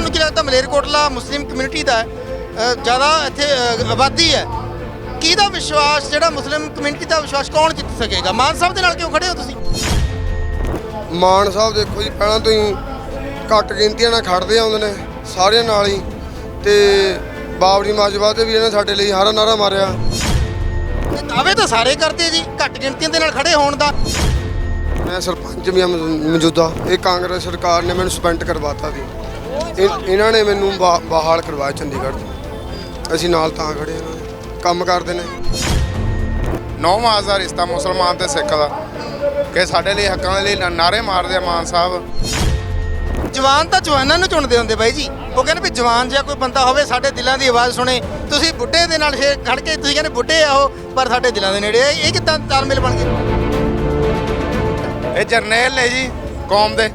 ਤੁਹਾਨੂੰ ਕੀ ਲੱਗਦਾ ਮਲੇਰਕੋਟਲਾ ਮੁਸਲਿਮ ਕਮਿਊਨਿਟੀ ਦਾ ਜ਼ਿਆਦਾ ਇੱਥੇ ਆਬਾਦੀ ਹੈ। ਕਿਹਦਾ ਵਿਸ਼ਵਾਸ ਜਿਹੜਾ ਮੁਸਲਿਮ ਕਮਿਊਨਿਟੀ ਦਾ ਵਿਸ਼ਵਾਸ ਕੌਣ ਜਿੱਤ ਸਕੇਗਾ? ਮਾਨ ਸਾਹਿਬ ਦੇ ਨਾਲ ਕਿਉਂ ਖੜੇ ਹੋ ਤੁਸੀਂ? ਮਾਨ ਸਾਹਿਬ ਦੇਖੋ ਜੀ ਪਹਿਲਾਂ ਤੋਂ ਹੀ ਘੱਟ ਗਿਣਤੀਆਂ ਨਾਲ ਖੜਦੇ ਆਉਂਦੇ ਨੇ ਸਾਰਿਆਂ ਨਾਲ ਹੀ। ਤੇ ਬਾਬਰੀ ਮਸਜਿਦ ਤੇ ਵੀ ਇਹਨੇ ਸਾਡੇ ਲਈ ਹਾਰਾ ਨਾਰਾ ਮਾਰਿਆ। ਇਹ ਦਾਅਵੇ ਤਾਂ ਸਾਰੇ ਕਰਦੇ ਜੀ ਘੱਟ ਗਿਣਤੀਆਂ ਦੇ ਨਾਲ ਖੜੇ ਹੋਣ ਦਾ। ਮੈਂ ਸਰਪੰਚ ਵੀ ਮੌਜੂਦਾ। ਇਹ ਕਾਂਗਰਸ ਸਰਕਾਰ ਨੇ ਮੈਨੂੰ ਸਸਪੈਂਡ ਕਰਵਾਤਾ ਸੀ। ਇਹ- ਇਹਨਾਂ ਨੇ ਮੈਨੂੰ ਬਾ- ਬਹਾਲ ਕਰਵਾਇਆ ਚੰਡੀਗੜ੍ਹ ਤੋਂ। ਅਸੀਂ ਨਾਲ ਤਾਂ ਖੜੇ ਇਹਨਾਂ ਦੇ ਕੰਮ ਕਰਦੇ ਨੇ। ਨੌਵਾਂ ਹਜ਼ਾਰ ਰਿਸ਼ਤਾ ਮੁਸਲਮਾਨ ਤੇ ਸਿੱਖ ਦਾ ਕਿ ਸਾਡੇ ਲਈ ਹੱਕਾਂ ਦੇ ਲਈ ਨ- ਨਾਅਰੇ ਮਾਰਦੇ ਆ ਮਾਨ ਸਾਹਿਬ। ਜਵਾਨ ਤਾਂ ਜਵਾਨਾਂ ਨੂੰ ਚੁਣਦੇ ਹੁੰਦੇ ਬਾਈ ਜੀ। ਉਹ ਕਹਿੰਦੇ ਵੀ ਜਵਾਨ ਜਿਹਾ ਕੋਈ ਬੰਦਾ ਹੋਵੇ ਸਾਡੇ ਦਿਲਾਂ ਦੀ ਆਵਾਜ਼ ਸੁਣੇ। ਤੁਸੀਂ ਬੁੱਢੇ ਦੇ ਨਾਲ ਫੇਰ ਖੜ ਕੇ ਤੁਸੀਂ ਕਹਿੰਦੇ ਬੁੱਢੇ ਆ ਉਹ ਪਰ ਸਾਡੇ ਦਿਲਾਂ ਦੇ ਨੇੜੇ ਆ ਇਹ ਕਿਦਾਂ ਤਾਲਮੇਲ ਬਣ ਗਿਆ ਇਹ ਜਰਨੈਲ ਨੇ ਜੀ ਕੌਮ ਦੇ।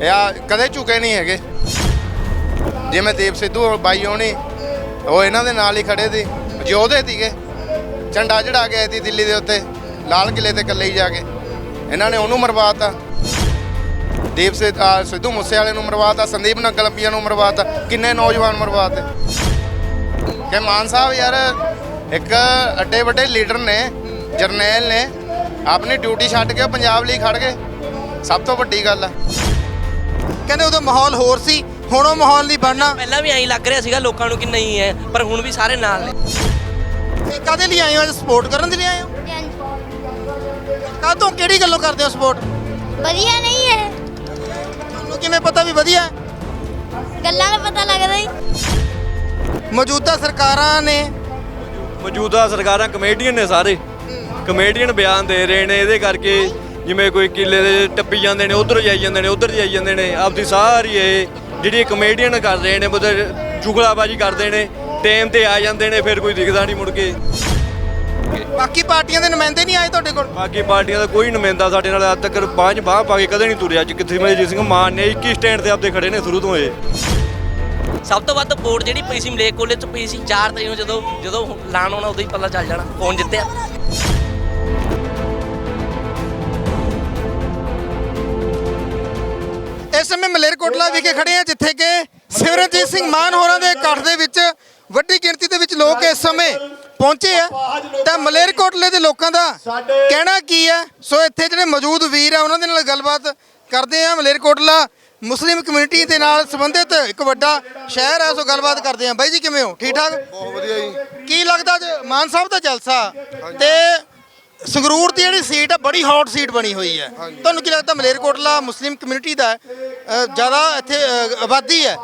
ਇਹ ਆ ਕਦੇ ਝੁਕੇ ਨਹੀਂ ਹੈਗੇ। ਜਿਵੇਂ ਦੀਪ ਸਿੱਧੂ ਬਾਈ ਹੋਣੀ, ਉਹ ਇਹਨਾਂ ਦੇ ਨਾਲ ਹੀ ਖੜੇ ਸੀ, ਯੋਧੇ ਸੀਗੇ। ਝੰਡਾ ਚੜਾ ਕੇ ਆਏ ਸੀ ਦਿੱਲੀ ਦੇ ਉੱਤੇ, ਲਾਲ ਕਿਲੇ ਤੇ ਇਕੱਲੇ ਹੀ ਜਾ ਕੇ। ਇਹਨਾਂ ਨੇ ਉਹਨੂੰ ਮਰਵਾਤਾ। ਦੀਪ ਸਿੱਧ- ਸਿੱਧੂ ਮੂਸੇ ਵਾਲੇ ਨੂੰ ਮਰਵਾਤਾ, ਸੰਦੀਪ ਨਗਲਪੀਆ ਨੂੰ ਮਰਵਾਤਾ, ਕਿੰਨੇ ਨੌਜਵਾਨ ਮਰਵਾਤੇ। ਕਿ ਮਾਨ ਸਾਹਿਬ ਯਾਰ, ਇੱਕ ਅੱਡੇ ਵੱਡੇ ਲੀਡਰ ਨੇ, ਜਰਨੈਲ ਨੇ, ਆਪਣੀ ਡਿਊਟੀ ਛੱਡ ਕੇ ਪੰਜਾਬ ਲਈ ਖੜ ਗਏ। ਸਭ ਤੋਂ ਵੱਡੀ ਗੱਲ ਆ। ਕਹਿੰਦੇ ਉਦੋਂ ਮਾਹੌਲ ਹੋਰ ਸੀ ਹੁਣ ਉਹ ਮਾਹੌਲ ਨਹੀਂ ਬਣਨਾ। ਪਹਿਲਾਂ ਵੀ ਐਂ ਲੱਗ ਰਿਹਾ ਸੀਗਾ ਲੋਕਾਂ ਨੂੰ ਕਿ ਨਹੀਂ ਹੈ ਪਰ ਹੁਣ ਵੀ ਸਾਰੇ ਨਾਲ ਨੇ। ਇਹ ਕਾਦੇ ਲਈ ਆਏ ਹੋ? ਅੱਜ ਸਪੋਰਟ ਕਰਨ ਦੇ ਲਈ ਆਏ ਹੋ? ਕਾਹਤੋਂ? ਕਿਹੜੀ ਗੱਲੋਂ ਕਰਦੇ ਹੋ ਸਪੋਰਟ ਵਧੀਆ ਨਹੀਂ ਹੈ। ਤੁਹਾਨੂੰ ਕਿਵੇਂ ਪਤਾ ਵੀ ਵਧੀਆ ਹੈ? ਗੱਲਾਂ ਦਾ ਪਤਾ ਲੱਗਦਾ ਹੀ। ਮੌਜੂਦਾ ਸਰਕਾਰਾਂ ਨੇ ਮੌਜੂਦਾ ਸਰਕਾਰਾਂ ਕਮੇਡੀਅਨ ਨੇ ਸਾਰੇ। ਕਮੇਡੀਅਨ ਬਿਆਨ ਦੇ ਰਹੇ ਨੇ ਇਹਦੇ ਕਰਕੇ ਜਿਵੇਂ ਕੋਈ ਕਿੱਲੇ ਦੇ ਟੱਪੀ ਜਾਂਦੇ ਨੇ ਉਧਰ ਜਾਈ ਜਾਂਦੇ ਨੇ ਉਧਰ ਜਾਈ ਜਾਂਦੇ ਨੇ ਆਪਦੀ ਸਾਰੀ ਇਹ ਜਿਹੜੀ ਕਮੇਡੀਅਨ ਕਰ ਰਹੇ ਨੇ ਮਤਲਬ ਜੁਗਲਾਬਾਜੀ ਕਰਦੇ ਨੇ ਟਾਈਮ ਤੇ ਆ ਜਾਂਦੇ ਨੇ ਫਿਰ ਕੋਈ ਦਿਖਦਾ ਨਹੀਂ ਮੁੜ ਕੇ। ਬਾਕੀ ਪਾਰਟੀਆਂ ਦੇ ਨੁਮਾਇੰਦੇ ਨਹੀਂ ਆਏ ਤੁਹਾਡੇ ਕੋਲ? ਬਾਕੀ ਪਾਰਟੀਆਂ ਦਾ ਕੋਈ ਨੁਮਾਇੰਦਾ ਸਾਡੇ ਨਾਲ ਅੱਜ ਤੱਕ ਬਾਂਝ ਬਾਹ ਪਾ ਕੇ ਕਦੇ ਨਹੀਂ ਤੁਰਿਆ ਅੱਜ। ਕਿੱਥੇ ਮਜੀਤ ਸਿੰਘ ਮਾਨ ਨੇ 21 ਸਟੈਂਡ ਤੇ ਆਪਦੇ ਖੜੇ ਨੇ ਸ਼ੁਰੂ ਤੋਂ ਇਹ। ਸਭ ਤੋਂ ਵੱਧ ਵੋਟ ਜਿਹੜੀ ਪਈ ਸੀ ਮਲੇਕੋਲੇ ਚ ਪਈ ਸੀ 4 ਤਰੀਕ ਨੂੰ ਜਦੋਂ ਜਦੋਂ ਐਲਾਨ ਹੋਣਾ ਉਦੋਂ ਹੀ ਪਤਾ ਚੱਲ ਜਾਣਾ ਕੌਣ ਜਿੱਤਿਆ। ਸਮੇਂ ਮਲੇਰਕੋਟਲਾ ਵਿਖੇ ਖੜੇ ਆ ਜਿੱਥੇ ਕਿ ਸਿਮਰਨਜੀਤ ਸਿੰਘ ਮਾਨ ਹੋਰਾਂ ਦੇ ਇਕੱਠ ਦੇ ਵਿੱਚ ਵੱਡੀ ਗਿਣਤੀ ਦੇ ਵਿੱਚ ਲੋਕ ਇਸ ਸਮੇਂ ਪਹੁੰਚੇ ਆ। ਤਾਂ ਮਲੇਰਕੋਟਲੇ ਦੇ ਲੋਕਾਂ ਦਾ ਕਹਿਣਾ ਕੀ ਹੈ ਸੋ ਇੱਥੇ ਜਿਹੜੇ ਮੌਜੂਦ ਵੀਰ ਆ ਉਹਨਾਂ ਦੇ ਨਾਲ ਗੱਲਬਾਤ ਕਰਦੇ ਆ ਮਲੇਰਕੋਟਲਾ ਮੁਸਲਿਮ ਕਮਿਊਨਿਟੀ ਦੇ ਨਾਲ ਸੰਬੰਧਿਤ ਇੱਕ ਵੱਡਾ ਸ਼ਹਿਰ ਹੈ ਸੋ ਗੱਲਬਾਤ ਕਰਦੇ ਆ। ਬਾਈ ਜੀ ਕਿਵੇਂ ਹੋ? ਠੀਕ ਠਾਕ? ਬਹੁਤ ਵਧੀਆ ਜੀ। ਕੀ ਲੱਗਦਾ ਜੇ ਮਾਨ ਸਾਹਿਬ ਦਾ ਜਲਸਾ? ਤੇ ਸੰਗਰੂਰ ਦੀ ਜਿਹੜੀ ਸੀਟ ਹੈ ਬੜੀ ਹੌਟ ਸੀਟ ਬਣੀ ਹੋਈ ਹੈ। ਤੁਹਾਨੂੰ ਕੀ ਲੱਗਦਾ ਮਲੇਰਕੋਟਲਾ ਮੁਸਲਿਮ ਕਮਿਊਨਿਟੀ ਦਾ ਜ਼ਿਆਦਾ ਇੱਥੇ ਆਬਾਦੀ ਹੈ।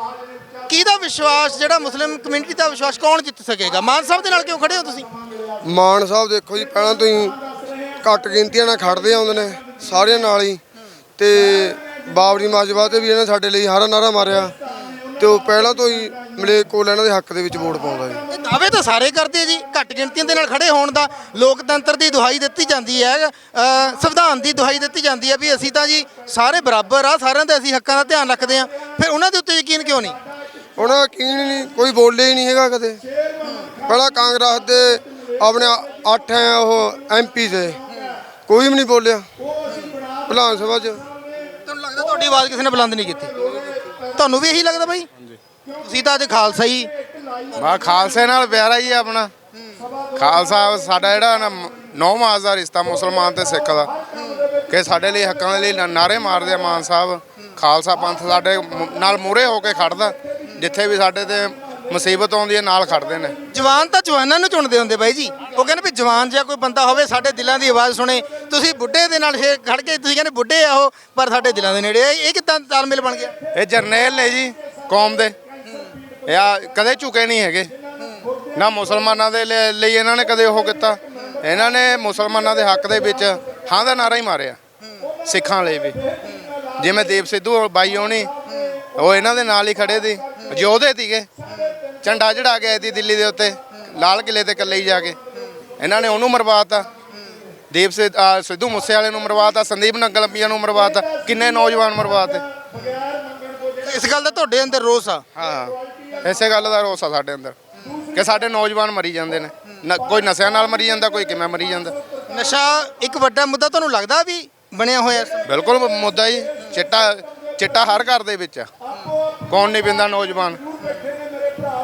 ਕਿਹਦਾ ਵਿਸ਼ਵਾਸ ਜਿਹੜਾ ਮੁਸਲਿਮ ਕਮਿਊਨਿਟੀ ਦਾ ਵਿਸ਼ਵਾਸ ਕੌਣ ਜਿੱਤ ਸਕੇਗਾ? ਮਾਨ ਸਾਹਿਬ ਦੇ ਨਾਲ ਕਿਉਂ ਖੜੇ ਹੋ ਤੁਸੀਂ? ਮਾਨ ਸਾਹਿਬ ਦੇਖੋ ਜੀ ਪਹਿਲਾਂ ਤੋਂ ਹੀ ਘੱਟ ਗਿਣਤੀਆਂ ਨਾਲ ਖੜਦੇ ਆਉਂਦੇ ਨੇ ਸਾਰਿਆਂ ਨਾਲ ਹੀ। ਤੇ ਬਾਬਰੀ ਮਸਜਿਦ ਤੇ ਵੀ ਇਹਨੇ ਸਾਡੇ ਲਈ ਹਾਰਾ ਨਾਰਾ ਮਾਰਿਆ। ਤੇ ਉਹ ਪਹਿਲਾਂ ਤੋਂ ਹੀ ਮਲੇਕੋਲ ਇਹਨਾਂ ਦੇ ਹੱਕ ਦੇ ਵਿੱਚ ਵੋਟ ਪਾਉਂਦਾ ਜੀ। ਇਹ ਦਾਅਵੇ ਤਾਂ ਸਾਰੇ ਕਰਦੇ ਜੀ ਘੱਟ ਗਿਣਤੀਆਂ ਦੇ ਨਾਲ ਖੜੇ ਹੋਣ ਦਾ ਲੋਕਤੰਤਰ ਦੀ ਦੁਹਾਈ ਦਿੱਤੀ ਜਾਂਦੀ ਹੈ ਅ, ਸੰਵਿਧਾਨ ਦੀ ਦੁਹਾਈ ਦਿੱਤੀ ਜਾਂਦੀ ਹੈ ਵੀ ਅਸੀਂ ਤਾਂ ਜੀ ਸਾਰੇ ਬਰਾਬਰ ਆ ਸਾਰਿਆਂ ਦੇ ਅਸੀਂ ਹੱਕਾਂ ਦਾ ਧਿਆਨ ਰੱਖਦੇ ਆ ਫਿਰ ਉਹਨਾਂ ਦੇ ਉੱਤੇ ਯਕੀਨ ਕਿਉਂ ਨਹੀਂ? ਉਹਨਾਂ ਦਾ ਯਕੀਨ ਹੀ ਨਹੀਂ ਕੋਈ ਬੋਲੇ ਹੀ ਨਹੀਂ ਹੈਗਾ ਕਦੇ। ਪਹਿਲਾਂ ਕਾਂਗਰਸ ਦੇ ਆਪਣੇ 8 ਹੈ ਉਹ ਐਮਪੀ ਦੇ ਕੋਈ ਵੀ ਨਹੀਂ ਬੋਲਿਆ। ਵਿਧਾਨ ਸਭਾ 'ਚ। ਤੁਹਾਨੂੰ ਲੱਗਦਾ ਤੁਹਾਡੀ ਆਵਾਜ਼ ਕਿਸੇ ਨੇ ਬੁਲੰਦ ਨਹੀਂ ਕੀਤੀ? ਤੁਹਾਨੂੰ ਵੀ ਇਹੀ ਲੱਗਦਾ ਬਾਈ? ਤੁਸੀਂ ਤਾਂ ਅੱਜ ਖਾਲਸਾ ਹੀ। ਬਾ ਖਾਲਸੇ ਨਾਲ ਪਿਆਰਾ ਹੀ ਆਪਣਾ। ਖਾਲਸਾ ਸਾਡਾ ਜਿਹੜਾ ਨਾ ਨੌਵਾਂ ਹਜ਼ਾਰ ਰਿਸ਼ਤਾ ਮੁਸਲਮਾਨ ਤੇ ਸਿੱਖ ਦਾ। ਕਿ ਸਾਡੇ ਲਈ ਹੱਕਾਂ ਦੇ ਲਈ ਨ- ਨਾਅਰੇ ਮਾਰਦੇ ਆ ਮਾਨ ਸਾਹਿਬ। ਖਾਲਸਾ ਪੰਥ ਸਾਡੇ ਨਾਲ ਮੂਹਰੇ ਹੋ ਕੇ ਖੜਦਾ। ਜਿੱਥੇ ਵੀ ਸਾਡੇ ਤੇ ਮੁਸੀਬਤ ਆਉਂਦੀ ਹੈ ਨਾਲ ਖੜਦੇ ਨੇ। ਜਵਾਨ ਤਾਂ ਜਵਾਨਾਂ ਨੂੰ ਚੁਣਦੇ ਹੁੰਦੇ ਬਾਈ ਜੀ। ਉਹ ਕਹਿੰਦੇ ਵੀ ਜਵਾਨ ਜਿਹਾ ਕੋਈ ਬੰਦਾ ਹੋਵੇ ਸਾਡੇ ਦਿਲਾਂ ਦੀ ਆਵਾਜ਼ ਸੁਣੇ। ਤੁਸੀਂ ਬੁੱਢੇ ਦੇ ਨਾਲ ਫੇਰ ਖੜ ਕੇ ਤੁਸੀਂ ਕਹਿੰਦੇ ਬੁੱਢੇ ਆ ਉਹ ਪਰ ਸਾਡੇ ਦਿਲਾਂ ਦੇ ਨੇੜੇ ਇਹ ਕਿਦਾਂ ਤਾਲਮੇਲ ਬਣ ਗਿਆ? ਇਹ ਜਰਨੈਲ ਨੇ ਜੀ ਕੌਮ ਦੇ। ਆ ਕਦੇ ਝੁਕੇ ਨਹੀਂ ਹੈਗੇ। ਨਾ ਮੁਸਲਮਾਨਾਂ ਦੇ ਲਈ ਇਹਨਾਂ ਨੇ ਕਦੇ ਉਹ ਕੀਤਾ। ਇਹਨਾਂ ਨੇ ਮੁਸਲਮਾਨਾਂ ਦੇ ਹੱਕ ਦੇ ਵਿੱਚ ਹਾਂ ਦਾ ਨਾਰਾ ਹੀ ਮਾਰਿਆ। ਸਿੱਖਾਂ ਲਈ ਵੀ। ਜਿਵੇਂ ਦੀਪ ਸਿੱਧੂ ਬਾਈ ਹੋਣੀ ਉਹ ਇਹਨਾਂ ਦੇ ਨਾਲ ਹੀ ਖੜੇ ਸੀ। ਯੋਧੇ ਸੀਗੇ। ਝੰਡਾ ਚੜਾ ਕੇ ਆਏ ਸੀ ਦਿੱਲੀ ਦੇ ਉੱਤੇ ਲਾਲ ਕਿਲੇ ਤੇ ਇਕੱਲੇ ਹੀ ਜਾ ਕੇ। ਇਹਨਾਂ ਨੇ ਉਹਨੂੰ ਮਰਵਾਤਾ। ਦੀਪ ਸਿੱਧ- ਮੂਸੇ ਵਾਲੇ ਨੂੰ ਮਰਵਾਤਾ ਸੰਦੀਪ ਨਗਲਪੀਆ ਨੂੰ ਮਰਵਾਤਾ। ਕਿੰਨੇ ਨੌਜਵਾਨ ਮਰਵਾਤੇ। ਇਸ ਗੱਲ ਦਾ ਤੁਹਾਡੇ ਅੰਦਰ ਰੋਸ ਆ। ਹਾਂ। ਇਸੇ ਗੱਲ ਦਾ ਰੋਸ ਆ ਸਾਡੇ ਅੰਦਰ ਕਿ ਸਾਡੇ ਨੌਜਵਾਨ ਮਰੀ ਜਾਂਦੇ ਨੇ। ਨ- ਕੋਈ ਨਸ਼ਿਆਂ ਨਾਲ ਮਰੀ ਜਾਂਦਾ ਕੋਈ ਕਿਵੇਂ ਮਰੀ ਜਾਂਦਾ। ਨਸ਼ਾ ਇੱਕ ਵੱਡਾ ਮੁੱਦਾ ਤੁਹਾਨੂੰ ਲੱਗਦਾ ਵੀ ਬਣਿਆ ਹੋਇਆ? ਬਿਲਕੁਲ ਮੁੱਦਾ ਹੀ ਚਿੱਟਾ ਚਿੱਟਾ ਹਰ ਘਰ ਦੇ ਵਿੱਚ ਆ। ਕੌਣ ਨਹੀਂ ਪੀਂਦਾ ਨੌਜਵਾਨ?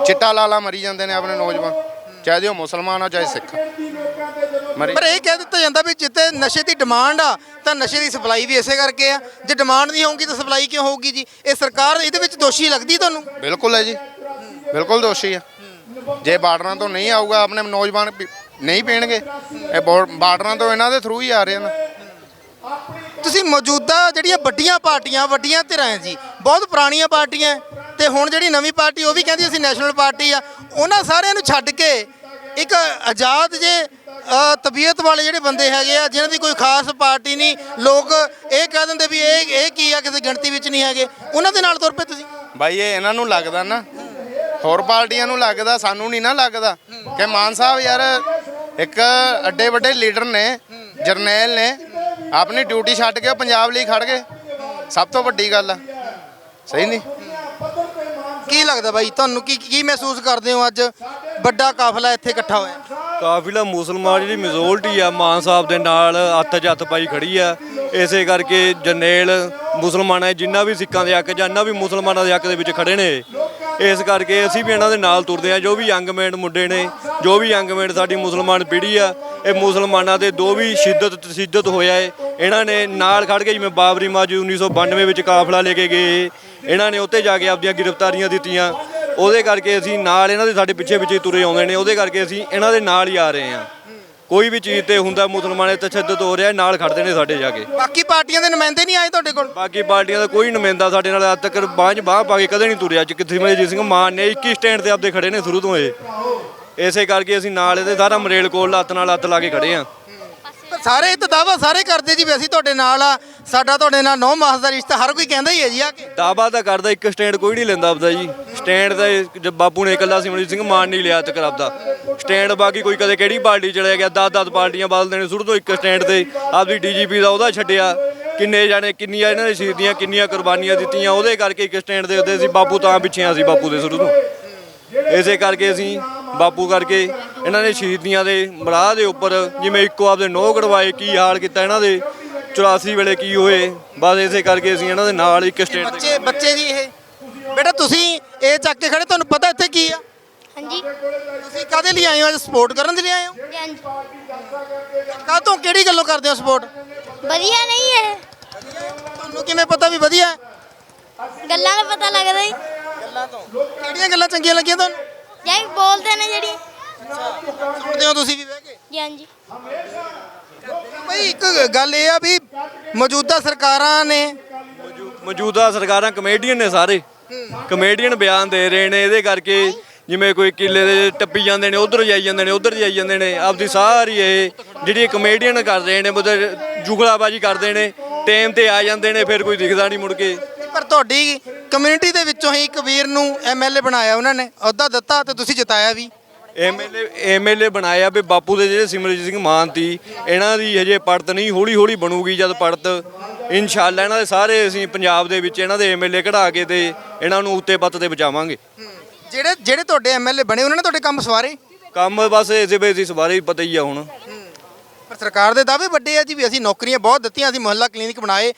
ਚਿੱਟਾ ਲਾਲਾ ਮਰੀ ਜਾਂਦੇ ਨੇ ਆਪਣੇ ਨੌਜਵਾਨ ਚਾਹੇ ਉਹ ਮੁਸਲਮਾਨ ਆ ਚਾਹੇ ਸਿੱਖ। ਮਰੀ ਪਰ ਇਹ ਕਹਿ ਦਿੱਤਾ ਜਾਂਦਾ ਵੀ ਜਿੱਤੇ ਨਸ਼ੇ ਦੀ ਡਿਮਾਂਡ ਆ ਤਾਂ ਨਸ਼ੇ ਦੀ ਸਪਲਾਈ ਵੀ ਇਸੇ ਕਰਕੇ ਆ। ਜੇ ਡਿਮਾਂਡ ਨਹੀਂ ਹੋਊਗੀ ਤਾਂ ਸਪਲਾਈ ਕਿਉਂ ਹੋਊਗੀ ਜੀ? ਇਹ ਸਰਕਾਰ ਇਹਦੇ ਵਿੱਚ ਦੋਸ਼ੀ ਲੱਗਦੀ ਤੁਹਾਨੂੰ? ਬਿਲਕੁਲ ਹੈ ਜੀ। ਬਿਲਕੁਲ ਦੋਸ਼ੀ ਆ। ਜੇ ਬਾਰਡਰਾਂ ਤੋਂ ਨਹੀਂ ਆਊਗਾ ਆਪਣੇ ਨੌਜਵਾਨ ਨਹੀਂ ਪੀਣਗੇ। ਇਹ ਬਾਰਡਰਾਂ ਤੋਂ ਇਹਨਾਂ ਦੇ ਥਰੂ ਹੀ ਆ ਰਹੇ ਨੇ। ਤੁਸੀਂ ਮੌਜੂਦਾ ਜਿਹੜੀਆਂ ਵੱਡੀਆਂ ਪਾਰਟੀਆਂ ਵੱਡੀਆਂ ਧਿਰਾਂ ਹੈ ਜੀ ਬਹੁਤ ਪੁਰਾਣੀਆਂ ਪਾਰਟੀਆਂ ਤੇ ਹੁਣ ਜਿਹੜੀ ਨਵੀਂ ਪਾਰਟੀ ਉਹ ਵੀ ਕਹਿੰਦੀ ਅਸੀਂ ਨੈਸ਼ਨਲ ਪਾਰਟੀ ਆ ਉਹਨਾਂ ਸਾਰਿਆਂ ਨੂੰ ਛੱਡ ਕੇ ਇੱਕ ਆਜ਼ਾਦ ਜੇ ਤਬੀਅਤ ਵਾਲੇ ਜਿਹੜੇ ਬੰਦੇ ਹੈਗੇ ਆ ਜਿਨ੍ਹਾਂ ਦੀ ਕੋਈ ਖਾਸ ਪਾਰਟੀ ਨਹੀਂ ਲੋਕ ਇਹ ਕਹਿ ਦਿੰਦੇ ਵੀ ਇਹ ਇਹ ਕੀ ਆ ਕਿਸੇ ਗਿਣਤੀ ਵਿੱਚ ਨਹੀਂ ਹੈਗੇ। ਉਹਨਾਂ ਦੇ ਨਾਲ ਤੁਰ ਪਏ ਤੁਸੀਂ? ਬਾਈ ਇਹ ਇਹਨਾਂ ਨੂੰ ਲੱਗਦਾ ਨਾ ਹੋਰ ਪਾਰਟੀਆਂ ਨੂੰ ਲੱਗਦਾ ਸਾਨੂੰ ਨਹੀਂ ਨਾ ਲੱਗਦਾ। ਕਿ ਮਾਨ ਸਾਹਿਬ ਯਾਰ ਇੱਕ ਅੱਡੇ ਵੱਡੇ ਲੀਡਰ ਨੇ ਜਰਨੈਲ ਨੇ ਆਪਣੀ ਡਿਊਟੀ ਛੱਡ ਕੇ ਉਹ ਪੰਜਾਬ ਲਈ ਖੜ ਗਏ। ਸਭ ਤੋਂ ਵੱਡੀ ਗੱਲ ਆ। ਸਹੀ ਨਹੀਂ? ਕੀ ਲੱਗਦਾ ਬਾਈ ਤੁਹਾਨੂੰ ਕੀ ਕੀ ਮਹਿਸੂਸ ਕਰਦੇ ਹੋ ਅੱਜ? ਵੱਡਾ ਕਾਫਲਾ ਇੱਥੇ ਇਕੱਠਾ ਹੋਇਆ। ਕਾਫੀਲਾ ਮੁਸਲਮਾਨ ਜਿਹੜੀ ਮੈਜੋਰਟੀ ਆ ਮਾਨ ਸਾਹਿਬ ਦੇ ਨਾਲ ਹੱਥ 'ਚ ਹੱਥ ਪਾਈ ਖੜੀ ਆ। ਇਸੇ ਕਰਕੇ ਜਨੇਲ ਮੁਸਲਮਾਨਾਂ ਜਿੰਨਾ ਵੀ ਸਿੱਖਾਂ ਦੇ ਹੱਕ ਜਾਂ ਨਾ ਵੀ ਮੁਸਲਮਾਨਾਂ ਦੇ ਹੱਕ ਦੇ ਵਿੱਚ ਖੜੇ ਨੇ ਇਸ ਕਰਕੇ ਅਸੀਂ ਵੀ ਇਹਨਾਂ ਦੇ ਨਾਲ ਤੁਰਦੇ ਆ ਜੋ ਵੀ ਯੰਗਮੈਨ ਮੁੰਡੇ ਨੇ, ਜੋ ਵੀ ਯੰਗਮੈਨ ਸਾਡੀ ਮੁਸਲਮਾਨ ਪੀੜ੍ਹੀ ਆ, ਇਹ ਮੁਸਲਮਾਨਾਂ ਦੇ ਦੋ ਵੀ ਸ਼ਿੱਦਤ ਤਸ਼ੱਦਦ ਹੋਇਆ ਹੈ ਇਹਨਾਂ ਨੇ ਨਾਲ ਖੜ ਕੇ ਜਿਵੇਂ ਬਾਬਰੀ ਮਸਜਿਦ 1992 ਵਿੱਚ ਕਾਫਲਾ ਲੈ ਕੇ ਗਏ। ਇਹਨਾਂ ਨੇ ਉੱਤੇ ਜਾ ਕੇ ਆਪਦੀਆਂ ਗ੍ਰਿਫਤਾਰੀਆਂ ਦਿੱਤੀਆਂ। ਉਹਦੇ ਕਰਕੇ ਅਸੀਂ ਨਾਲ ਇਹਨਾਂ ਦੇ ਸਾਡੇ ਪਿੱਛੇ ਪਿੱਛੇ ਤੁਰੇ ਆਉਂਦੇ ਨੇ। ਉਹਦੇ ਕਰਕੇ ਅਸੀਂ ਇਹਨਾਂ ਦੇ ਨਾਲ ਹੀ ਆ ਰਹੇ ਹਾਂ। ਕੋਈ ਵੀ ਚੀਜ਼ ਤੇ ਹੁੰਦਾ ਮੁਸਲਮਾਨ ਤੇ ਤਸ਼ੱਦਦ ਹੋ ਰਿਹਾ ਨਾਲ ਖੜਦੇ ਨੇ ਸਾਡੇ ਜਾ ਕੇ। ਬਾਕੀ ਪਾਰਟੀਆਂ ਦੇ ਨੁਮਾਇੰਦੇ ਨਹੀਂ ਆਏ ਤੁਹਾਡੇ ਕੋਲ? ਬਾਕੀ ਪਾਰਟੀਆਂ ਦਾ ਕੋਈ ਨੁਮਾਇੰਦਾ ਸਾਡੇ ਨਾਲ ਅੱਜ ਤੱਕ ਬਾਂਝ ਬਾਹ ਪਾ ਕੇ ਕਦੇ ਨਹੀਂ ਤੁਰਿਆ ਅੱਜ ਕਿੱਥੇ ਮਰਜੀਤ ਸਿੰਘ ਮਾਨ ਨੇ 21 ਸਟੈਂਡ ਤੇ ਆਪਦੇ ਖੜੇ ਨੇ ਸ਼ੁਰੂ ਤੋਂ ਇਹ। ਇਸੇ ਕਰਕੇ ਅਸੀਂ ਨਾਲ ਇਹਦੇ ਸਾਰਾ ਮਰੇਲ ਕੋਲ ਲੱਤ ਨਾਲ ਲੱਤ ਲਾ ਕੇ ਖੜੇ ਆ ਸਾਰੇ ਇਹ ਤਾਂ ਦਾਵਾ ਸਾਰੇ ਕਰਦੇ ਜੀ ਵੀ ਅਸੀਂ ਤੁਹਾਡੇ ਨਾਲ ਆ, ਸਾਡਾ ਤੁਹਾਡੇ ਨਾਲ ਨੌ ਮਾਸ ਦਾ ਰਿਸ਼ਤਾ, ਹਰ ਕੋਈ ਕਹਿੰਦਾ ਹੀ ਹੈ ਜੀ ਆ ਕੇ। ਦਾਵਾ ਤਾਂ ਕਰਦਾ, ਇੱਕ ਸਟੈਂਡ ਕੋਈ ਨਹੀਂ ਲੈਂਦਾ ਆਪਦਾ ਜੀ। ਸਟੈਂਡ ਦਾ ਇਹ ਬਾਪੂ ਨੇ ਇਕੱਲਾ ਸਿਮਰਜੀਤ ਸਿੰਘ ਮਾਨ ਨਹੀਂ ਲਿਆ ਤੱਕ ਆਪਦਾ ਸਟੈਂਡ ਬਾਕੀ ਕੋਈ ਕਦੇ ਕਿਹੜੀ ਪਾਰਟੀ ਚਲਿਆ ਗਿਆ 10-10 ਪਾਰਟੀਆਂ ਬਦਲ ਨੇ ਸ਼ੁਰੂ ਤੋਂ ਇੱਕ ਸਟੈਂਡ ਤੇ ਆਪਦੀ ਡੀਜੀਪੀ ਦਾ ਉਹਦਾ ਛੱਡਿਆ। ਕਿੰਨੇ ਜਾਣੇ, ਕਿੰਨੀਆਂ ਇਹਨਾਂ ਨੇ ਸ਼ਹੀਦੀਆਂ, ਕਿੰਨੀਆਂ ਕੁਰਬਾਨੀਆਂ ਦਿੱਤੀਆਂ, ਉਹਦੇ ਕਰਕੇ ਇੱਕ ਸਟੈਂਡ ਦੇ ਉੱਤੇ ਸੀ ਬਾਪੂ ਤਾਂ ਪਿੱਛੇ ਆ ਸੀ ਬਾਪੂ ਦੇ ਸ਼ੁਰੂ ਤੋਂ। ਇਸੇ ਕਰਕੇ ਅਸੀਂ ਬਾਪੂ ਕਰਕੇ ਇਹਨਾਂ ਨੇ ਸ਼ਹੀਦੀਆਂ ਦੇ ਮਰਾਹ ਦੇ ਉੱਪਰ ਜਿਵੇਂ ਇੱਕੋ ਆਪਦੇ ਨੋਹ ਕਢਵਾਏ ਕੀ ਹਾਲ ਕੀਤਾ ਇਹਨਾਂ ਦੇ 84 ਵੇਲੇ ਕੀ ਹੋਏ ਬਸ ਇਸੇ ਕਰਕੇ ਅਸੀਂ ਇਹਨਾਂ ਦੇ ਨਾਲ ਇੱਕ ਸਟੇਟ ਬੱਚੇ ਬੱਚੇ ਜੀ ਇਹ। ਬੇਟਾ ਤੁਸੀਂ ਇਹ ਚੱਕ ਕੇ ਖੜੇ ਤੁਹਾਨੂੰ ਪਤਾ ਇੱਥੇ ਕੀ ਆ? ਹਾਂਜੀ। ਤੁਸੀਂ ਕਾਦੇ ਲਈ ਆਏ ਹੋ? ਅੱਜ ਸਪੋਰਟ ਕਰਨ ਦੇ ਲਈ ਆਏ ਹੋ? ਹਾਂਜੀ। ਕਾਹਤੋਂ ਕਿਹੜੀ ਗੱਲੋਂ ਕਰਦੇ ਹੋ ਸਪੋਰਟ ਵਧੀਆ ਨਹੀਂ ਹੈ। ਤੁਹਾਨੂੰ ਕਿਵੇਂ ਪਤਾ ਵੀ ਵਧੀਆ? ਹੈ ਗੱਲਾਂ ਦਾ ਪਤਾ ਲੱਗਦਾ ਜੀ। ਕਿਹੜੀਆਂ ਗੱਲਾਂ ਚੰਗੀਆਂ ਲੱਗੀਆਂ ਤੁਹਾਨੂੰ? ਜਾਂ ਬੋਲਦੇ ਨੇ ਜਿਹੜੀ ਸੁਣਦੇ ਹੋ ਤੁਸੀਂ ਵੀ ਬਹਿ ਕੇ? ਜੀ ਹਾਂਜੀ। ਬਈ ਇੱਕ ਗੱਲ ਇਹ ਆ ਵੀ ਮੌਜੂਦਾ ਸਰਕਾਰਾਂ ਨੇ ਮੌਜੂਦਾ ਸਰਕਾਰਾਂ ਕਮੇਡੀਅਨ ਨੇ ਸਾਰੇ। ਕਮੇਡੀਅਨ ਬਿਆਨ ਦੇ ਰਹੇ ਨੇ ਇਹਦੇ ਕਰਕੇ ਜਿਵੇਂ ਕੋਈ ਕਿੱਲੇ ਦੇ ਟੱਪੀ ਜਾਂਦੇ ਨੇ ਉਧਰ ਜਾਈ ਜਾਂਦੇ ਨੇ ਉਧਰ ਜਾਈ ਜਾਂਦੇ ਨੇ ਆਪਦੀ ਸਾਰੀ ਇਹ ਜਿਹੜੀ ਕਮੇਡੀਅਨ ਕਰ ਰਹੇ ਨੇ ਮਤਲਬ ਜੁਗਲਾਬਾਜੀ ਕਰਦੇ ਨੇ ਟਾਈਮ ਤੇ ਆ ਜਾਂਦੇ ਨੇ ਫਿਰ ਕੋਈ ਦਿਖਦਾ ਨਹੀਂ ਮੁੜ ਕੇ। ਪਰ ਤੁਹਾਡੀ ਕਮਿਊਨਿਟੀ ਦੇ ਵਿੱਚੋਂ ਹੀ ਇੱਕ ਵੀਰ ਨੂੰ ਐਮਐਲਏ ਬਣਾਇਆ ਉਹਨਾਂ ਨੇ ਅਹੁਦਾ ਦਿੱਤਾ ਤੇ ਤੁਸੀਂ ਜਿਤਾਇਆ ਵੀ। ਐਮਐਲਏ ਐਮਐਲਏ ਬਣਾਇਆ ਵੀ ਬਾਪੂ ਦੇ ਜਿਹੜੇ ਸਿਮਰਜੀਤ ਸਿੰਘ ਮਾਨ ਤੀ ਇਹਨਾਂ ਦੀ ਹਜੇ ਪੜਤ ਨਹੀਂ ਹੌਲੀ ਹੌਲੀ ਬਣੂਗੀ ਜਦ ਪੜਤ। ਇਨਸ਼ਾਅੱਲਾ ਇਹਨਾਂ ਦੇ ਸਾਰੇ ਅਸੀਂ ਪੰਜਾਬ ਦੇ ਵਿੱਚ ਇਹਨਾਂ ਦੇ ਐਮਐਲਏ ਕਢਾ ਕੇ ਤੇ ਇਹਨਾਂ ਨੂੰ ਉੱਤੇ ਪੱਤ ਤੇ ਬਚਾਵਾਂਗੇ। ਜਿਹੜੇ ਜਿਹੜੇ ਤੁਹਾਡੇ ਐਮਐਲਏ ਬਣੇ ਉਹਨਾਂ ਨੇ ਤੁਹਾਡੇ ਕੰਮ ਸਵਾਰੇ? ਕੰਮ ਬਸ ਇਸੇ ਇਸ ਬਾਰੇ ਹੀ ਪਤਾ ਹੀ ਆ ਹੁਣ। ਪਰ ਸਰਕਾਰ ਦੇ ਦਾਅਵੇ ਵੱਡੇ ਆ ਜੀ ਵੀ ਅਸੀਂ ਨੌਕਰੀਆਂ ਬਹੁਤ ਦਿੱਤੀਆਂ ਅਸੀਂ ਮੁਹੱਲਾ ਕਲੀਨਿਕ ਬਣਾਏ।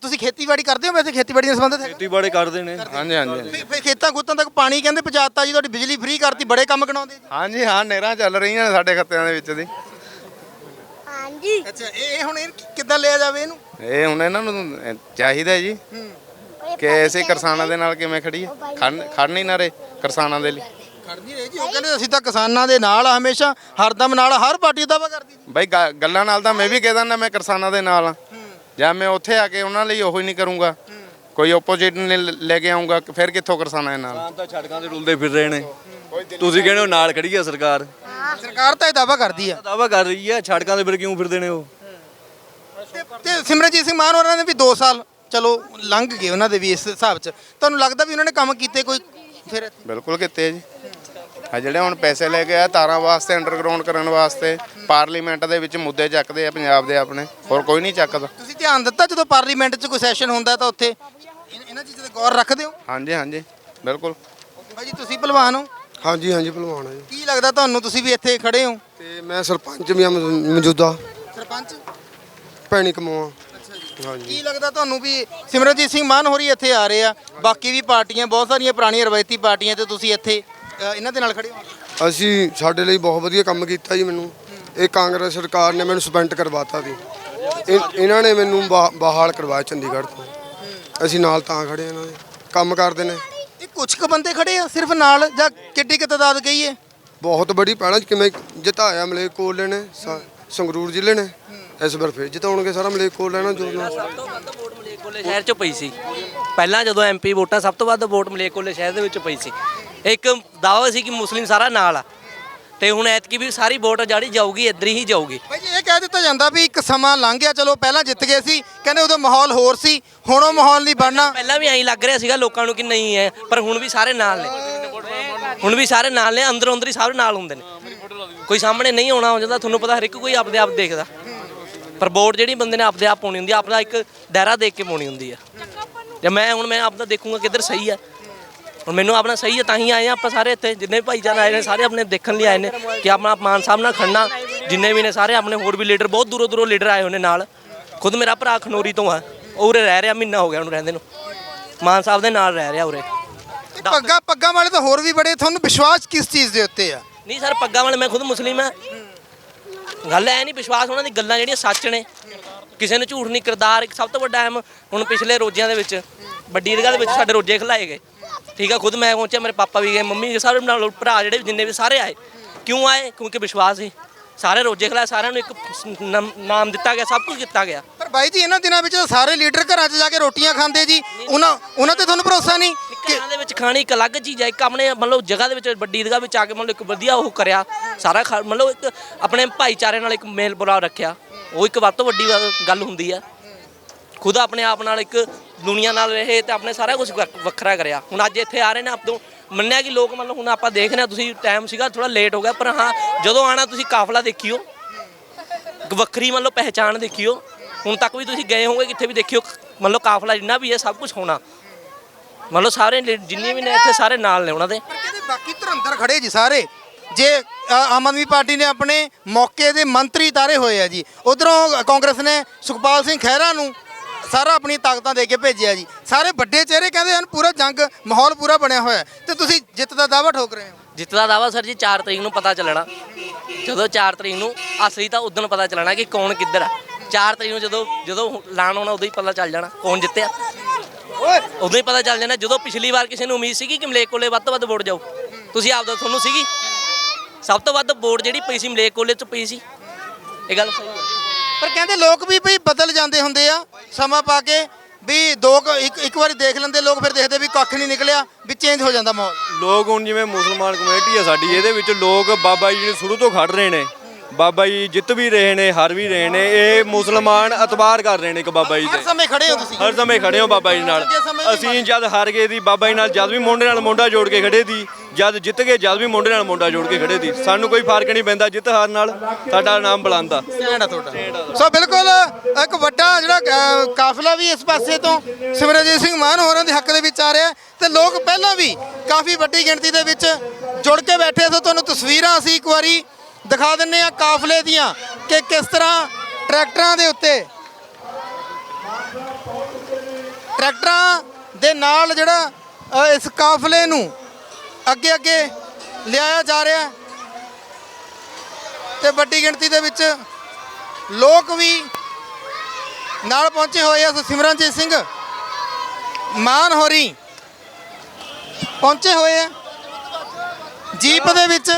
ਤੁਸੀਂ ਖੇਤੀਬਾੜੀ ਕਰਦੇ ਹੋ ਵੈਸੇ? ਖੇਤੀਬਾੜੀ ਨਾਲ ਸੰਬੰਧਿਤ ਹੈ ਖੇਤੀਬਾੜੀ ਕਰਦੇ ਨੇ। ਹਾਂਜੀ ਹਾਂਜੀ ਫਿਰ- ਫਿਰ ਖੇਤਾਂ ਖੂਤਾਂ ਤੱਕ ਪਾਣੀ ਕਹਿੰਦੇ ਪਹੁੰਚਾਤਾ ਜੀ ਤੁਹਾਡੀ ਬਿਜਲੀ ਫ੍ਰੀ ਕਰਤੀ ਬੜੇ ਕੰਮ ਗਣਾਉਂਦੇ ਜੀ। ਹਾਂਜੀ ਹਾਂ ਨਹਿਰਾਂ ਚੱਲ ਰਹੀਆਂ ਨੇ ਸਾਡੇ ਖੱਤਿਆਂ ਦੇ ਵਿੱਚ ਦੀ। ਹਾਂਜੀ। ਅੱਛਾ ਇਹ ਇਹ ਹੁਣ ਇਹ ਕਿੱਦਾਂ ਲਿਆ ਜਾਵੇ ਇਹਨੂੰ? ਇਹ ਹੁਣ ਇਹਨਾਂ ਨੂੰ ਅਹ, ਚਾਹੀਦਾ ਜੀ। ਕਿ ਐਸੇ ਕਿਸਾਨਾਂ ਦੇ ਨਾਲ ਕਿਵੇਂ ਖੜੀਏ ਖੜਨ ਖੜ ਨਹੀਂ ਨਾ ਰਹੇ ਕਿਸਾਨਾਂ ਦੇ ਲਈ। ਖੜਦੀ ਰਹੀ ਜੀ ਉਹ ਕਹਿੰਦੇ ਅਸੀਂ ਤਾਂ ਕਿਸਾਨਾਂ ਦੇ ਨਾਲ ਆ ਹਮੇਸ਼ਾ ਹਰਦਮ ਨਾਲ ਆ, ਹਰ ਪਾਰਟੀ ਦਾਵਾ ਕਰਦੀ ਜੀ ਬਈ ਗ- ਗੱਲਾਂ ਨਾਲ ਤਾਂ ਮੈਂ ਵੀ ਕਹਿ ਦਿੰਦਾ ਮੈਂ ਕਿਸਾਨਾਂ ਦੇ ਨਾਲ ਆ। ਜਾਂ ਮੈਂ ਉੱਥੇ ਆ ਕੇ ਉਹਨਾਂ ਲਈ ਉਹੀ ਨਹੀਂ ਕਰੂੰਗਾ। ਕੋਈ ਆਪੋਜੀਟ ਨੇ ਲ- ਲੈ ਕੇ ਆਉਂਗਾ ਫਿਰ ਕਿੱਥੋਂ ਕਿਸਾਨਾਂ ਦੇ ਨਾਲ? ਆਮ ਤਾਂ ਛੜਕਾਂ ਤੇ ਰੁਲਦੇ ਫਿਰ ਰਹੇ ਨੇ ਤੁਸੀਂ ਕਹਿੰਦੇ ਹੋ ਨਾਲ ਖੜੀ ਆ ਸਰਕਾਰ। ਸਰਕਾਰ ਤਾਂ ਇਹ ਦਾਵਾ ਕਰਦੀ ਆ। ਦਾਵਾ ਕਰ ਰਹੀ ਆ ਛੜਕਾਂ ਦੇ ਫਿਰ ਕਿਉਂ ਫਿਰਦੇ ਨੇ ਉਹ? ਤੇ- ਤੇ ਸਿਮਰਜੀਤ ਸਿੰਘ ਮਾਨ ਹੋਰਾਂ ਨੇ ਵੀ 2 ਸਾਲ ਚਲੋ ਲੰਘ ਗਏ ਉਹਨਾਂ ਦੇ ਵੀ ਇਸ ਹਿਸਾਬ 'ਚ। ਤੁਹਾਨੂੰ ਲੱਗਦਾ ਵੀ ਉਹਨਾਂ ਨੇ ਕੰਮ ਕੀਤੇ ਕੋਈ ਫਿਰ? ਬਿਲਕੁਲ ਕੀਤੇ ਜੀ। ਆ ਜਿਹੜੇ ਹੁਣ ਪੈਸੇ ਲੈ ਕੇ ਆ ਤਾਰਾਂ ਵਾਸਤੇ ਅੰਡਰਗਰਾਉਂਡ ਕਰਨ ਵਾਸਤੇ ਪਾਰਲੀਮੈਂਟ ਦੇ ਵਿੱਚ ਮੁੱਦੇ ਚੱਕਦੇ ਆ ਪੰਜਾਬ ਦੇ ਆਪਣੇ ਹੋਰ ਕੋਈ ਨਹੀਂ ਚੱਕਦਾ। ਤੁਸੀਂ ਧਿਆਨ ਦਿੱਤਾ ਜਦੋਂ ਪਾਰਲੀਮੈਂਟ 'ਚ ਕੋਈ ਸੈਸ਼ਨ ਹੁੰਦਾ ਤਾਂ ਉੱਥੇ ਇਨ- ਇਹਨਾਂ ਚੀਜ਼ਾਂ ਤੇ ਗੌਰ ਰੱਖਦੇ ਹੋ? ਹਾਂਜੀ ਹਾਂਜੀ ਬਿਲਕੁਲ। ਭਾਈ ਜੀ ਤੁਸੀਂ ਭਲਵਾਨ ਹੋ? ਹਾਂਜੀ ਹਾਂਜੀ ਭਲਵਾਨ ਹੈ ਜੀ। ਕੀ ਲੱਗਦਾ ਤੁਹਾਨੂੰ ਤੁਸੀਂ ਵੀ ਇੱਥੇ ਖੜੇ ਹੋ? ਤੇ ਮੈਂ ਸਰਪੰਚ ਵੀ ਆ ਮੌਜੂਦਾ। ਸਰਪੰਚ? ਭੈਣੀ ਕਮਾਵਾਂ ਅੱਛਾ ਜੀ। ਹਾਂਜੀ। ਕੀ ਲੱਗਦਾ ਤੁਹਾਨੂੰ ਵੀ ਸਿਮਰਨਜੀਤ ਸਿੰਘ ਮਾਨ ਹੋਰੀ ਇੱਥੇ ਆ ਰਹੇ ਆ? ਬਾਕੀ ਵੀ ਪਾਰਟੀਆਂ ਬਹੁਤ ਸਾਰੀਆਂ ਪੁਰਾਣੀਆਂ ਰਵਾਇਤੀ ਪਾਰਟੀਆਂ ਤੇ ਤੁਸੀਂ ਇੱਥੇ ਅ, ਇਹਨਾਂ ਦੇ ਨਾਲ ਖੜੇ ਹੋ? ਅਸੀਂ ਸਾਡੇ ਲਈ ਬਹੁਤ ਵਧੀਆ ਕੰਮ ਕੀਤਾ ਜੀ ਮੈਨੂੰ। ਇਹ ਕਾਂਗਰਸ ਸਰਕਾਰ ਨੇ ਮੈਨੂੰ ਸਸਪੈਂਡ ਕਰਵਾਤਾ ਸੀ ਇਹ- ਇਹਨਾਂ ਨੇ ਮੈਨੂੰ ਬਹਾ- ਬਹਾਲ ਕਰਵਾਇਆ ਚੰਡੀਗੜ੍ਹ ਤੋਂ। ਅਸੀਂ ਨਾਲ ਤਾਂ ਖੜੇ ਹਾਂ ਇਹਨਾਂ ਦੇ। ਕੰਮ ਕਰਦੇ ਨੇ। ਇਹ ਕੁਝ ਕੁ ਬੰਦੇ ਖੜੇ ਆ ਸਿਰਫ ਨਾਲ ਜਾਂ ਕਿੱਡੀ ਕੁ ਤਾਦਾਦ ਕਹੀਏ ਬਹੁਤ ਬੜੀ ਪਹਿਲਾਂ ਕਿਵੇਂ ਜਿਤਾਇਆ ਮਲੇਕੋਲੇ ਨੇ ਸਾ- ਸੰਗਰੂਰ ਜ਼ਿਲ੍ਹੇ ਨੇ। ਇਸ ਵਾਰ ਫਿਰ ਜਿਤਾਉਣਗੇ ਸਾਰਾ ਮਲੇਕੋਲੇ ਨਾਲ ਜੋੜਨਾ ਸਭ ਤੋਂ ਵੱਧ ਵੋਟ ਮਲੇਕੋਲੇ ਸ਼ਹਿਰ 'ਚ ਪਈ ਸੀ। ਪਹਿਲਾਂ ਜਦੋਂ ਐਮਪੀ ਵੋਟਾਂ ਸਭ ਤੋਂ ਵੱਧ ਵੋਟ ਮਲੇਕੋਲੇ ਸ਼ਹਿਰ ਦੇ ਵਿੱਚ ਪਈ ਸੀ। ਇੱਕ ਦਾਅਵਾ ਸੀ ਕਿ ਮੁਸਲਿਮ ਸਾਰਾ ਨਾਲ ਆ। ਤੇ ਹੁਣ ਐਤਕੀ ਵੀ ਸਾਰੀ ਵੋਟ ਜਿਹੜੀ ਜਾਊਗੀ ਇੱਧਰ ਹੀ ਜਾਊਗੀ। ਭਾਈ ਜੀ ਇਹ ਕਹਿ ਦਿੱਤਾ ਜਾਂਦਾ ਵੀ ਇੱਕ ਸਮਾਂ ਲੰਘ ਗਿਆ ਚਲੋ ਪਹਿਲਾਂ ਜਿੱਤ ਗਏ ਸੀ ਕਹਿੰਦੇ ਉਦੋਂ ਮਾਹੌਲ ਹੋਰ ਸੀ ਹੁਣ ਉਹ ਮਾਹੌਲ ਨਹੀਂ ਬਣਨਾ। ਪਹਿਲਾਂ ਵੀ ਐਂ ਲੱਗ ਰਿਹਾ ਸੀਗਾ ਲੋਕਾਂ ਨੂੰ ਕਿ ਨਹੀਂ ਹੈ ਪਰ ਹੁਣ ਵੀ ਸਾਰੇ ਨਾਲ ਨੇ। ਹੁਣ ਵੀ ਸਾਰੇ ਨਾਲ ਨੇ ਅੰਦਰੋਂ ਅੰਦਰ ਹੀ ਸਾਰੇ ਨਾਲ ਹੁੰਦੇ ਨੇ। ਕੋਈ ਸਾਹਮਣੇ ਨਹੀਂ ਆਉਣਾ ਹੋ ਜਾਂਦਾ ਤੁਹਾਨੂੰ ਪਤਾ ਹਰ ਇੱਕ ਕੋਈ ਆਪਦੇ ਆਪ ਦੇਖਦਾ। ਪਰ ਵੋਟ ਜਿਹੜੀ ਬੰਦੇ ਨੇ ਆਪਦੇ ਆਪ ਪਾਉਣੀ ਹੁੰਦੀ ਆ ਆਪਦਾ ਇੱਕ ਦਾਇਰਾ ਦੇਖ ਕੇ ਪਾਉਣੀ ਹੁੰਦੀ ਆ। ਜੇ ਮੈਂ ਹੁਣ ਮੈਂ ਆਪਦਾ ਦੇਖੂੰਗਾ ਕਿੱਧਰ ਸਹੀ ਆ। ਹੁਣ ਮੈਨੂੰ ਆਪਣਾ ਸਹੀ ਹੈ ਤਾਂ ਹੀ ਆਏ ਆ ਆਪਾਂ ਸਾਰੇ ਇੱਥੇ। ਜਿੰਨੇ ਵੀ ਭਾਈਚਾਰਾ ਆਏ ਨੇ ਸਾਰੇ ਆਪਣੇ ਦੇਖਣ ਲਈ ਆਏ ਨੇ ਕਿ ਆਪਣਾ ਮਾਨ ਸਾਹਿਬ ਨਾਲ ਖੜਨਾ। ਜਿੰਨੇ ਵੀ ਨੇ ਸਾਰੇ ਆਪਣੇ ਹੋਰ ਵੀ ਲੀਡਰ ਬਹੁਤ ਦੂਰੋਂ ਦੂਰੋਂ ਲੀਡਰ ਆਏ ਨੇ ਨਾਲ। ਖੁਦ ਮੇਰਾ ਭਰਾ ਖਨੋਰੀ ਤੋਂ ਆ। ਉਰੇ ਰਹਿ ਰਿਹਾ ਮਹੀਨਾ ਹੋ ਗਿਆ ਉਹਨੂੰ ਰਹਿੰਦੇ ਨੂੰ। ਮਾਨ ਸਾਹਿਬ ਦੇ ਨਾਲ ਰਹਿ ਰਿਹਾ ਉਰੇ। ਪੱਗਾਂ ਪੱਗਾਂ ਵਾਲੇ ਤਾਂ ਹੋਰ ਵੀ ਬੜੇ ਤੁਹਾਨੂੰ ਵਿਸ਼ਵਾਸ ਕਿਸ ਚੀਜ਼ ਦੇ ਉੱਤੇ ਆ? ਨਹੀਂ ਸਰ ਪੱਗਾਂ ਵਾਲੇ ਮੈਂ ਖੁਦ ਮੁਸਲਿਮ ਆ। ਗੱਲ ਐ ਨਹੀਂ ਵਿਸ਼ਵਾਸ ਉਹਨਾਂ ਦੀ ਗੱਲਾਂ ਜਿਹੜੀਆਂ ਸੱਚ ਨੇ। ਕਿਸੇ ਨੂੰ ਝੂਠ ਨਹੀਂ ਕਿਰਦਾਰ ਸਭ ਤੋਂ ਵੱਡਾ ਅਹਿਮ ਹੁਣ ਪਿਛਲੇ ਰੋਜ਼ਿਆਂ ਦੇ ਵਿੱਚ ਵੱਡੀ ਈਦਗਾਹ ਦੇ ਵਿੱਚ ਸਾਡੇ ਰੋਜ਼ੇ ਖਲਾਏ ਗਏ। ਠੀਕ ਆ ਖੁਦ ਮੈਂ ਪਹੁੰਚਿਆ ਮੇਰੇ ਪਾਪਾ ਵੀ ਗਏ ਮੰਮੀ ਵੀ ਸਾਰੇ ਨਾਲ ਭਰਾ ਜਿਹੜੇ ਵੀ ਜਿੰਨੇ ਵੀ ਸਾਰੇ ਆਏ। ਕਿਉਂ ਆਏ? ਕਿਉਂਕਿ ਵਿਸ਼ਵਾਸ ਸੀ। ਸਾਰੇ ਰੋਜ਼ੇ ਖਲਾਏ ਸਾਰਿਆਂ ਨੂੰ ਇੱਕ ਨਾਮ- ਨਾਮ ਦਿੱਤਾ ਗਿਆ ਸਭ ਕੁਝ ਕੀਤਾ ਗਿਆ। ਪਰ ਬਾਈ ਜੀ ਇਹਨਾਂ ਦਿਨਾਂ ਵਿੱਚ ਤਾਂ ਸਾਰੇ ਲੀਡਰ ਘਰਾਂ 'ਚ ਜਾ ਕੇ ਰੋਟੀਆਂ ਖਾਂਦੇ ਜੀ। ਉਹਨਾਂ ਉਹਨਾਂ ਤੇ ਤੁਹਾਨੂੰ ਭਰੋਸਾ ਨਹੀਂ? ਕਿ ਘਰਾਂ ਦੇ ਵਿੱਚ ਖਾਣੀ ਇੱਕ ਅਲੱਗ ਚੀਜ਼ ਹੈ ਇੱਕ ਆਪਣੇ ਮਤਲਬ ਜਗ੍ਹਾ ਦੇ ਵਿੱਚ ਵੱਡੀ ਜਗ੍ਹਾ ਵਿੱਚ ਆ ਕੇ ਮਤਲਬ ਇੱਕ ਵਧੀਆ ਉਹ ਕਰਿਆ। ਸਾਰਾ ਖਾ- ਮਤਲਬ ਇੱਕ ਆਪਣੇ ਭਾਈਚਾਰੇ ਨਾਲ ਇੱਕ ਮੇਲ ਬੁਲਾ ਰੱਖਿਆ। ਉਹ ਇੱਕ ਵੱਧ ਤੋਂ ਵੱਡੀ ਗੱਲ ਹੁੰਦੀ ਆ। ਖੁਦ ਆਪਣੇ ਆਪ ਨਾਲ ਇੱਕ ਦੁਨੀਆ ਨਾਲ ਰਹੇ ਤੇ ਆਪਣੇ ਸਾਰਾ ਕੁਝ ਵੱਖਰਾ ਕਰਿਆ। ਹੁਣ ਅੱਜ ਇੱਥੇ ਆ ਰਹੇ ਨੇ ਆਪ ਤੋਂ ਮੰਨਿਆ ਕਿ ਲੋਕ ਮਤਲਬ ਹੁਣ ਆਪਾਂ ਦੇਖ ਰਹੇ ਹਾਂ, ਤੁਸੀਂ ਟਾਈਮ ਸੀਗਾ ਥੋੜਾ ਲੇਟ ਹੋ ਗਿਆ, ਪਰ ਹਾਂ, ਜਦੋਂ ਆਣਾ ਤੁਸੀਂ ਕਾਫਲਾ ਦੇਖਿਓ। ਵੱਖਰੀ ਮਤਲਬ ਪਹਿਚਾਣ ਦੇਖਿਓ। ਹੁਣ ਤੱਕ ਵੀ ਤੁਸੀਂ ਗਏ ਹੋਗੇ ਕਿੱਥੇ ਵੀ ਦੇਖਿਓ, ਮਤਲਬ ਕਾਫਲਾ ਜਿੰਨਾ ਵੀ ਹੈ, ਸਭ ਕੁਝ ਹੋਣਾ। ਮਤਲਬ ਸਾਰੇ ਲੀ- ਜਿੰਨੇ ਵੀ ਨੇ ਇੱਥੇ ਸਾਰੇ ਨਾਲ ਨੇ ਉਹਨਾਂ ਦੇ। ਪਰ ਕਹਿੰਦੇ ਬਾਕੀ ਧੁਰੰਧਰ ਖੜੇ ਜੀ ਸਾਰੇ। ਜੇ ਆਮ ਆਦਮੀ ਪਾਰਟੀ ਨੇ ਆਪਣੇ ਮੌਕੇ ਦੇ ਮੰਤਰੀ ਤਾਰੇ ਹੋਏ ਆ ਜੀ। ਉਧਰੋਂ ਕਾਂਗਰਸ ਨੇ ਸੁਖਪਾਲ ਸਿੰਘ ਖਹਿਰਾ ਨੂੰ ਸਾਰਾ ਆਪਣੀ ਤਾਕਤਾਂ ਦੇ ਕੇ ਭੇਜਿਆ ਜੀ। ਸਾਰੇ ਵੱਡੇ ਚਿਹਰੇ ਕਹਿੰਦੇ ਹਨ ਪੂਰਾ ਜੰਗ ਮਾਹੌਲ ਪੂਰਾ ਬਣਿਆ ਹੋਇਆ ਹੈ। ਤੇ ਤੁਸੀਂ ਜਿੱਤ ਦਾ ਦਾਅਵਾ ਠੋਕ ਰਹੇ ਹੋ? ਜਿੱਤ ਦਾ ਦਾਵਾ ਸਰ ਜੀ 4 ਤਰੀਕ ਨੂੰ ਪਤਾ ਚੱਲਣਾ। ਜਦੋਂ 4 ਤਰੀਕ ਨੂੰ ਅਸਲੀ ਤਾਂ ਉਦੋਂ ਪਤਾ ਚੱਲਣਾ ਕਿ ਕੌਣ ਕਿੱਧਰ ਆ। 4 ਤਰੀਕ ਨੂੰ ਜਦੋਂ ਜਦੋਂ ਐਲਾਨ ਹੋਣਾ ਉਦੋਂ ਹੀ ਪਤਾ ਚੱਲ ਜਾਣਾ ਕੌਣ ਜਿੱਤਿਆ। ਉਦੋਂ ਹੀ ਪਤਾ ਚੱਲ ਜਾਣਾ ਜਦੋਂ ਪਿਛਲੀ ਵਾਰ ਕਿਸੇ ਨੂੰ ਉਮੀਦ ਸੀਗੀ ਕਿ ਮਲੇਕ ਕੋਲੇ ਵੱਧ ਤੋਂ ਵੱਧ ਵੋਟ ਜਾਊ। ਤੁਸੀਂ ਆਪਦਾ ਤੁਹਾਨੂੰ ਸੀਗੀ? ਸਭ ਤੋਂ ਵੱਧ ਵੋਟ ਜਿਹੜੀ ਪਈ ਸੀ ਮਲੇਕ ਕੋਲੇ ਚ ਪਈ ਸੀ। ਇਹ ਗੱਲ ਸਹੀ ਹੈ। ਪਰ ਕਹਿੰਦੇ ਲੋਕ ਵੀ ਭਈ ਬਦਲ ਜਾਂਦੇ ਹੁੰਦੇ ਆ ਸਮਾਂ ਪਾ ਕੇ ਵੀ ਦੋ ਕੁ- ਇੱਕ ਇੱਕ ਵਾਰੀ ਦੇਖ ਲੈਂਦੇ ਲੋਕ ਫਿਰ ਦੇਖਦੇ ਵੀ ਕੱਖ ਨਹੀਂ ਨਿਕਲਿਆ ਵੀ ਚੇਂਜ ਹੋ ਜਾਂਦਾ ਮਾਹੌਲ। ਲੋਕ ਹੁਣ ਜਿਵੇਂ ਮੁਸਲਮਾਨ ਕਮੇਟੀ ਆ ਸਾਡੀ ਇਹਦੇ ਵਿੱਚ ਲੋਕ ਬਾਬਾ ਜੀ ਜਿਹੜੇ ਸ਼ੁਰੂ ਤੋਂ ਖੜ ਰਹੇ ਨੇ ਬਾਬਾ ਜੀ ਜਿੱਤ ਵੀ ਰਹੇ ਨੇ ਹਾਰ ਵੀ ਰਹੇ ਨੇ ਇਹ ਮੁਸਲਮਾਨ ਅਤਬਾਰ ਕਰ ਰਹੇ ਨੇ ਇੱਕ ਬਾਬਾ ਜੀ ਹਰ ਤੇ ਸਮੇਂ ਖੜੇ ਹੋ ਤੁਸੀਂ। ਹਰ ਸਮੇਂ ਖੜੇ ਹੋ ਬਾਬਾ ਜੀ ਨਾਲ। ਅਸੀਂ ਜਦ ਹਾਰ ਗਏ ਦੀ ਬਾਬਾ ਜੀ ਨਾਲ ਜਦ ਵੀ ਮੁੰਡੇ ਨਾਲ ਮੁੰਡਾ ਜੋੜ ਕੇ ਖੜੇ ਦੀ ਜਦ ਜਿੱਤ ਗਏ ਜਦ ਵੀ ਮੁੰਡੇ ਨਾਲ ਮੁੰਡਾ ਜੋੜ ਕੇ ਖੜੇ ਦੀ ਸਾਨੂੰ ਕੋਈ ਫ਼ਰਕ ਨਹੀਂ ਪੈਂਦਾ ਜਿੱਤ ਹਾਰ ਨਾਲ ਸਾਡਾ ਨਾਮ ਬੁਲੰਦਾ ਸਟੈਂਡ ਆ ਤੁਹਾਡਾ। ਸੋ ਬਿਲਕੁਲ ਇੱਕ ਵੱਡਾ ਜਿਹੜਾ ਅ, ਕਾਫਲਾ ਵੀ ਇਸ ਪਾਸੇ ਤੋਂ ਸਿਮਰਜੀਤ ਸਿੰਘ ਮਾਨ ਹੋਰਾਂ ਦੇ ਹੱਕ ਦੇ ਵਿੱਚ ਆ ਰਿਹਾ ਹੈ ਤੇ ਲੋਕ ਪਹਿਲਾਂ ਵੀ ਕਾਫੀ ਵੱਡੀ ਗਿਣਤੀ ਦੇ ਵਿੱਚ ਜੁੜ ਕੇ ਬੈਠੇ ਸੋ ਤੁਹਾਨੂੰ ਤਸਵੀਰਾਂ ਅਸੀਂ ਇੱਕ ਵਾਰੀ ਦਿਖਾ ਦਿੰਨੇ ਆ ਕਾਫਲੇ ਦੀਆਂ ਕਿ ਕਿਸ ਤਰ੍ਹਾਂ ਟਰੈਕਟਰਾਂ ਦੇ ਉੱਤੇ ਟਰੈਕਟਰਾਂ ਦੇ ਨਾਲ ਜਿਹੜਾ ਅ, ਇਸ ਕਾਫਲੇ ਨੂੰ ਅੱਗੇ ਅੱਗੇ ਲਿਆਇਆ ਜਾ ਰਿਹਾ ਹੈ। ਤੇ ਵੱਡੀ ਗਿਣਤੀ ਦੇ ਵਿੱਚ ਲੋਕ ਵੀ ਨਾਲ ਪਹੁੰਚੇ ਹੋਏ ਆ। ਸਿਮਰਨਜੀਤ ਸਿੰਘ ਮਾਨ ਹੋਰੀ ਪਹੁੰਚੇ ਹੋਏ ਆ। ਜੀਪ ਦੇ ਵਿੱਚ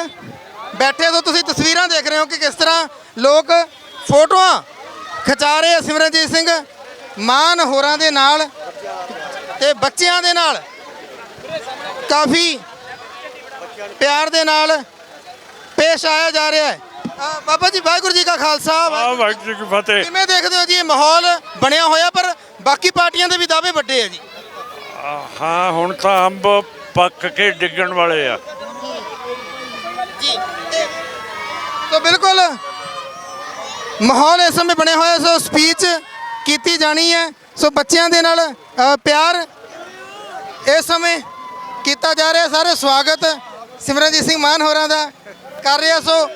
ਬੈਠੇ ਤੋਂ ਤੁਸੀਂ ਤਸਵੀਰਾਂ ਦੇਖ ਰਹੇ ਹੋ ਕਿ ਕਿਸ ਤਰ੍ਹਾਂ ਲੋਕ ਫੋਟੋਆਂ ਖਿਚਾ ਰਹੇ ਆ ਸਿਮਰਨਜੀਤ ਸਿੰਘ ਮਾਨ ਹੋਰਾਂ ਦੇ ਨਾਲ ਤੇ ਬੱਚਿਆਂ ਦੇ ਨਾਲ। ਕਾਫੀ ਪਿਆਰ ਦੇ ਨਾਲ ਪੇਸ਼ ਆਇਆ ਜਾ ਰਿਹਾ ਹੈ। ਅ, ਬਾਬਾ ਜੀ ਵਾਹਿਗੁਰੂ ਜੀ ਕਾ ਖਾਲਸਾ ਆ ਵਾਹਿਗੁਰੂ- ਜੀ ਕੀ ਫਤਿਹ। ਕਿਵੇਂ ਦੇਖਦੇ ਹੋ ਜੀ ਇਹ ਮਾਹੌਲ? ਬਣਿਆ ਹੋਇਆ ਪਰ ਬਾਕੀ ਪਾਰਟੀਆਂ ਦੇ ਵੀ ਦਾਅਵੇ ਵੱਡੇ ਆ ਜੀ। ਹਾਂ ਹੁਣ ਤਾਂ ਅੰਬ ਪੱਕ ਕੇ ਡਿੱਗਣ ਵਾਲੇ ਆ। ਜੀ ਤਾਂ ਬਿਲਕੁਲ ਮਾਹੌਲ ਇਸ ਸਮੇਂ ਬਣਿਆ ਹੋਇਆ ਸੋ ਸਪੀਚ ਕੀਤੀ ਜਾਣੀ ਹੈ। ਸੋ ਬੱਚਿਆਂ ਦੇ ਨਾਲ ਅ, ਪਿਆਰ ਇਸ ਸਮੇਂ ਕੀਤਾ ਜਾ ਰਿਹਾ ਸਾਰੇ ਸਵਾਗਤ ਸਿਮਰਨਜੀਤ ਸਿੰਘ ਮਾਨ ਹੋਰਾਂ ਦਾ ਕਰ ਰਿਹਾ ਸੋ।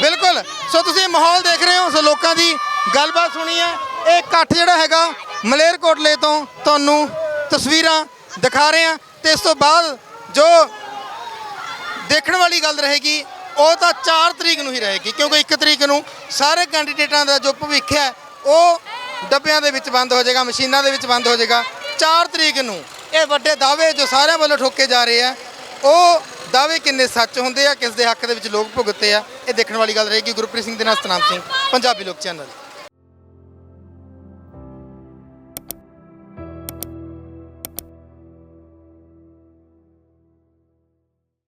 ਬਿਲਕੁਲ। ਸੋ ਤੁਸੀਂ ਮਾਹੌਲ ਦੇਖ ਰਹੇ ਹੋ, ਸੋ ਲੋਕਾਂ ਦੀ ਗੱਲਬਾਤ ਸੁਣੀ ਹੈ। ਇਹ ਇਕੱਠ ਜਿਹੜਾ ਹੈਗਾ, ਮਲੇਰਕੋਟਲੇ ਤੋਂ ਤੁਹਾਨੂੰ ਤਸਵੀਰਾਂ ਦਿਖਾ ਰਹੇ ਹਾਂ। ਤੇ ਇਸ ਤੋਂ ਬਾਅਦ ਜੋ ਦੇਖਣ ਵਾਲੀ ਗੱਲ ਰਹੇਗੀ, ਉਹ ਤਾਂ 4 ਤਰੀਕ ਨੂੰ ਹੀ ਰਹੇਗੀ, ਕਿਉਂਕਿ 1 ਤਰੀਕ ਨੂੰ ਸਾਰੇ ਕੈਂਡੀਡੇਟਾਂ ਦਾ ਜੋ ਭਵਿੱਖ ਹੈ, ਉਹ ਡੱਬਿਆਂ ਦੇ ਵਿੱਚ ਬੰਦ ਹੋ ਜਾਏਗਾ, ਮਸ਼ੀਨਾਂ ਦੇ ਵਿੱਚ ਬੰਦ ਹੋ ਜਾਏਗਾ। 4 ਤਰੀਕ ਨੂੰ ਇਹ ਵੱਡੇ ਦਾਅਵੇ ਜੋ ਸਾਰਿਆਂ ਵੱਲੋਂ ਠੋਕੇ ਜਾ ਰਹੇ ਆ, ਉਹ ਦਾਅਵੇ ਕਿੰਨੇ ਸੱਚ ਹੁੰਦੇ ਆ ਕਿਸ ਦੇ ਹੱਕ ਦੇ ਵਿੱਚ ਲੋਕ ਭੁਗਤੇ ਆ, ਇਹ ਦੇਖਣ ਵਾਲੀ ਗੱਲ ਰਹੇਗੀ ਗੁਰਪ੍ਰੀਤ ਸਿੰਘ ਦੇ ਨਾਲ ਸਤਨਾਮ ਸਿੰਘ, ਪੰਜਾਬੀ ਲੋਕ ਚੈਨਲ।